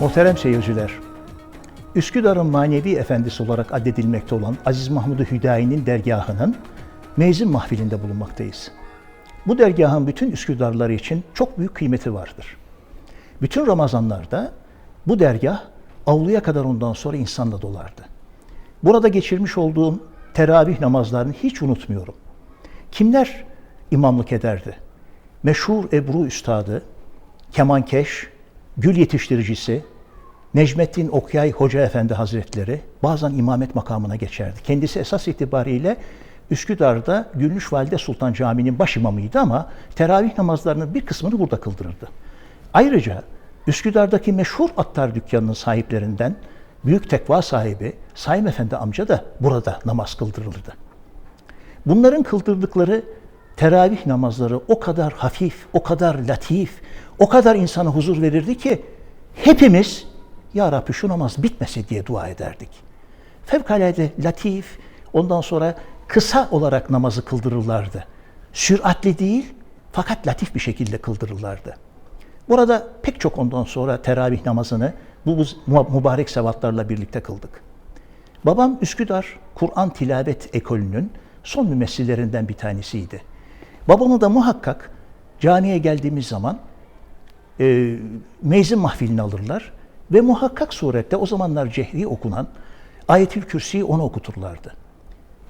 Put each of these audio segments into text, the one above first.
Muhterem seyirciler, Üsküdar'ın manevi efendisi olarak addedilmekte olan Aziz Mahmud Hüdayi'nin dergahının mezun mahfilinde bulunmaktayız. Bu dergahın bütün Üsküdarlıları için çok büyük kıymeti vardır. Bütün Ramazanlarda bu dergah avluya kadar ondan sonra insanla dolardı. Burada geçirmiş olduğum teravih namazlarını hiç unutmuyorum. Kimler imamlık ederdi? Meşhur Ebru Üstadı, kemankeş, gül yetiştiricisi, Necmettin Okyay Hoca Efendi Hazretleri bazen imamet makamına geçerdi. Kendisi esas itibariyle Üsküdar'da Gülmüş Valide Sultan Camii'nin baş imamıydı ama teravih namazlarının bir kısmını burada kıldırırdı. Ayrıca Üsküdar'daki meşhur attar dükkanının sahiplerinden büyük tekva sahibi Saim Efendi amca da burada namaz kıldırılırdı. Bunların kıldırdıkları teravih namazları o kadar hafif, o kadar latif, o kadar insana huzur verirdi ki hepimiz Ya Rabbi şu namaz bitmese diye dua ederdik. Fevkalade latif, ondan sonra kısa olarak namazı kıldırırlardı. Süratli değil fakat latif bir şekilde kıldırırlardı. Burada pek çok ondan sonra teravih namazını bu mübarek sevatlarla birlikte kıldık. Babam Üsküdar Kur'an Tilavet Ekolü'nün son mümessillerinden bir tanesiydi. Babamı da muhakkak camiye geldiğimiz zaman e, mezun mahfilini alırlar ve muhakkak surette o zamanlar cehri okunan Ayetül Kürsi'yi ona okuturlardı.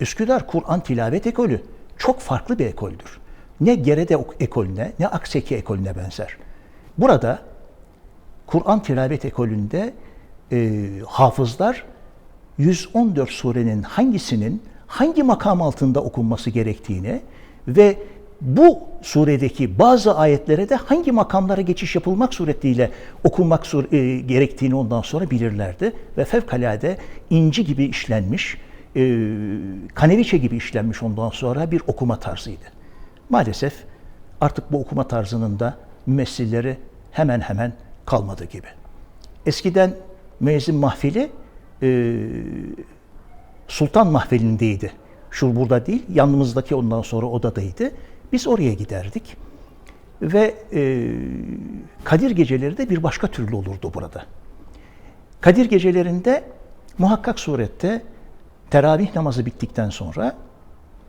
Üsküdar Kur'an Tilavet Ekolü çok farklı bir ekoldür. Ne Gerede ekolüne ne Akseki ekolüne benzer. Burada Kur'an Tilavet Ekolü'nde e, hafızlar 114 surenin hangisinin hangi makam altında okunması gerektiğini ve bu suredeki bazı ayetlere de hangi makamlara geçiş yapılmak suretiyle okunmak sur- e, gerektiğini ondan sonra bilirlerdi ve fevkalade inci gibi işlenmiş, e, kaneviçe gibi işlenmiş ondan sonra bir okuma tarzıydı. Maalesef artık bu okuma tarzının da mümessilleri hemen hemen kalmadı gibi. Eskiden müezzin mahfili e, Sultan mahfilindeydi. Şu burada değil, yanımızdaki ondan sonra odadaydı. Biz oraya giderdik. Ve e, Kadir geceleri de bir başka türlü olurdu burada. Kadir gecelerinde muhakkak surette teravih namazı bittikten sonra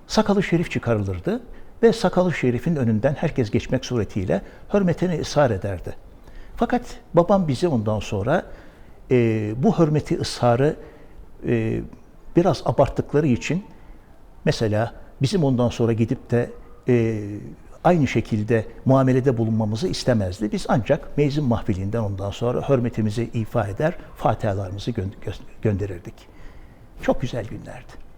sakalı şerif çıkarılırdı ve sakalı şerifin önünden herkes geçmek suretiyle hürmetine ısrar ederdi. Fakat babam bize ondan sonra e, bu hürmeti ısrarı e, biraz abarttıkları için mesela bizim ondan sonra gidip de e, aynı şekilde muamelede bulunmamızı istemezdi. Biz ancak mezun mahfilinden ondan sonra hürmetimizi ifa eder, fatihalarımızı gö- gö- gönderirdik. Çok güzel günlerdi.